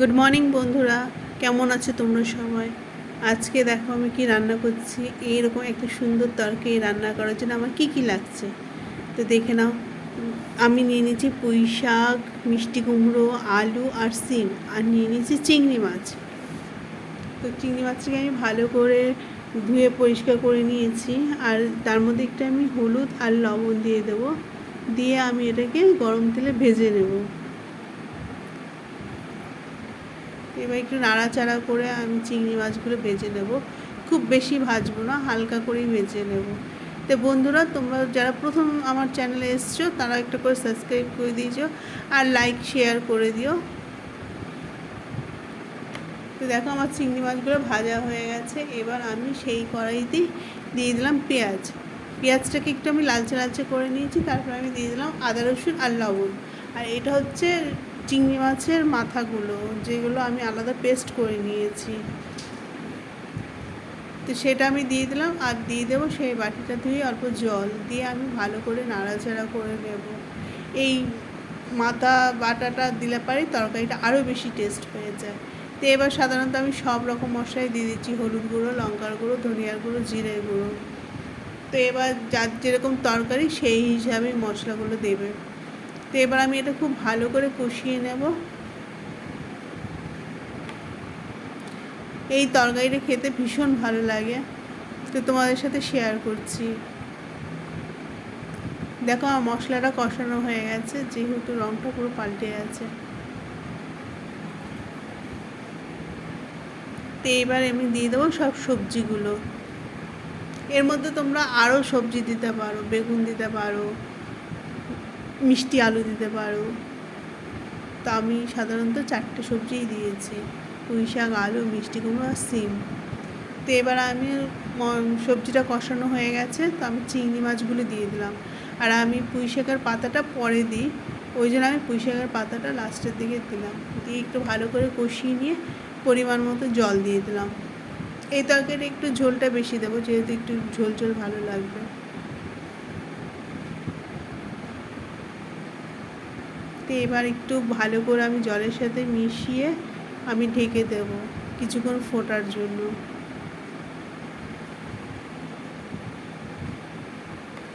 Good morning বন্ধুরা। কেমন আছো তোমরা সবাই? আজকে দেখো আমি কি রান্না করছি। এইরকম একটা সুন্দর তরকারি রান্না করার জন্য আমার কি কি লাগছে। তো দেখে নাও। আমি নিয়ে নিয়েছি পুঁই শাক, মিষ্টি কুমড়ো, আলু আর সিম। আর নিয়ে নিয়েছি চিংড়ি মাছ। তো চিংড়ি মাছটাকে আমি ভালো করে ধুয়ে পরিষ্কার করে নিয়েছি। আর তার মধ্যে একটা আমি হলুদ আর লবণ দিয়ে দেবো। দিয়ে আমি এটাকে গরম তেলে ভেজে নেব। এবার একটু নাড়াচাড়া করে আমি চিংড়ি মাছগুলো ভেজে নেব। খুব বেশি ভাজবো না, হালকা করেই ভেজে নেব। তো বন্ধুরা, তোমরা যারা প্রথম আমার চ্যানেলে এসছো, তারা একটা করে সাবস্ক্রাইব করে দিয়েছ আর লাইক শেয়ার করে দিও। তো দেখো আমার চিংড়ি মাছগুলো ভাজা হয়ে গেছে। এবার আমি সেই কড়াইতেই দিয়ে দিলাম পেঁয়াজ। পেঁয়াজটাকে একটু আমি লালচে লালচে করে নিয়েছি, তারপর আমি দিয়ে দিলাম আদা রসুন আর লবণ। আর এটা হচ্ছে চিংড়ি মাছের মাথাগুলো, যেগুলো আমি আলাদা পেস্ট করে নিয়েছি। তো সেটা আমি দিয়ে দিলাম, আর দিয়ে দেবো সেই বাটিটা ধুয়ে অল্প জল দিয়ে আমি ভালো করে নাড়াচাড়া করে নেব। এই মাথা বাটাটা দিলে পারি তরকারিটা আরও বেশি টেস্ট হয়ে যায়। তো এবার সাধারণত আমি সব রকম মশলাই দিয়ে দিচ্ছি, হলুদ গুঁড়ো, লঙ্কার গুঁড়ো, ধনিয়ার গুঁড়ো জিরে গুঁড়ো। তো এবার যার যেরকম তরকারি সেই হিসাবেই মশলাগুলো দেবে। তো এবার আমি এটা খুব ভালো করে কষিয়ে নেব। এই তরকারিটা খেতে ভীষণ ভালো লাগে। তো তোমাদের সাথে শেয়ার করছি। দেখো আমার মশলাটা কষানো হয়ে গেছে, যেহেতু রঙটা পুরো পাল্টে গেছে। তো এবার আমি দিয়ে দেবো সব সবজিগুলো। এর মধ্যে তোমরা আরও সবজি দিতে পারো, বেগুন দিতে পারো মিষ্টি আলু দিতে পারো। তো আমি সাধারণত চারটে সবজিই দিয়েছি। পুঁই শাক, আলু, মিষ্টি কুমড়ো আর সিম। তো এবার আমি সবজিটা কষানো হয়ে গেছে, তো আমি চিংড়ি মাছগুলো দিয়ে দিলাম। আর আমি পুঁই শাকের পাতাটা পরে দিই। ওই জন্য আমি পুঁই শাকের পাতাটা লাস্টের দিকে দিলাম। দিয়ে একটু ভালো করে কষিয়ে নিয়ে পরিমাণ মতো জল দিয়ে দিলাম। এই তরকারি একটু ঝোলটা বেশি দেবো, যেহেতু একটু ঝোল ঝোল ভালো লাগবে। তো এবার একটু ভালো করে আমি জলের সাথে মিশিয়ে আমি ঢেকে দেব কিছুক্ষণ ফোটার জন্য।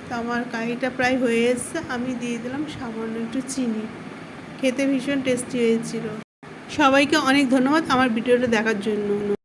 তো আমার কারিটা প্রায় হয়ে এসছে, আমি দিয়ে দিলাম সামান্য একটু চিনি। খেতে ভীষণ টেস্টি হয়েছিল। সবাইকে অনেক ধন্যবাদ আমার ভিডিওটা দেখার জন্য।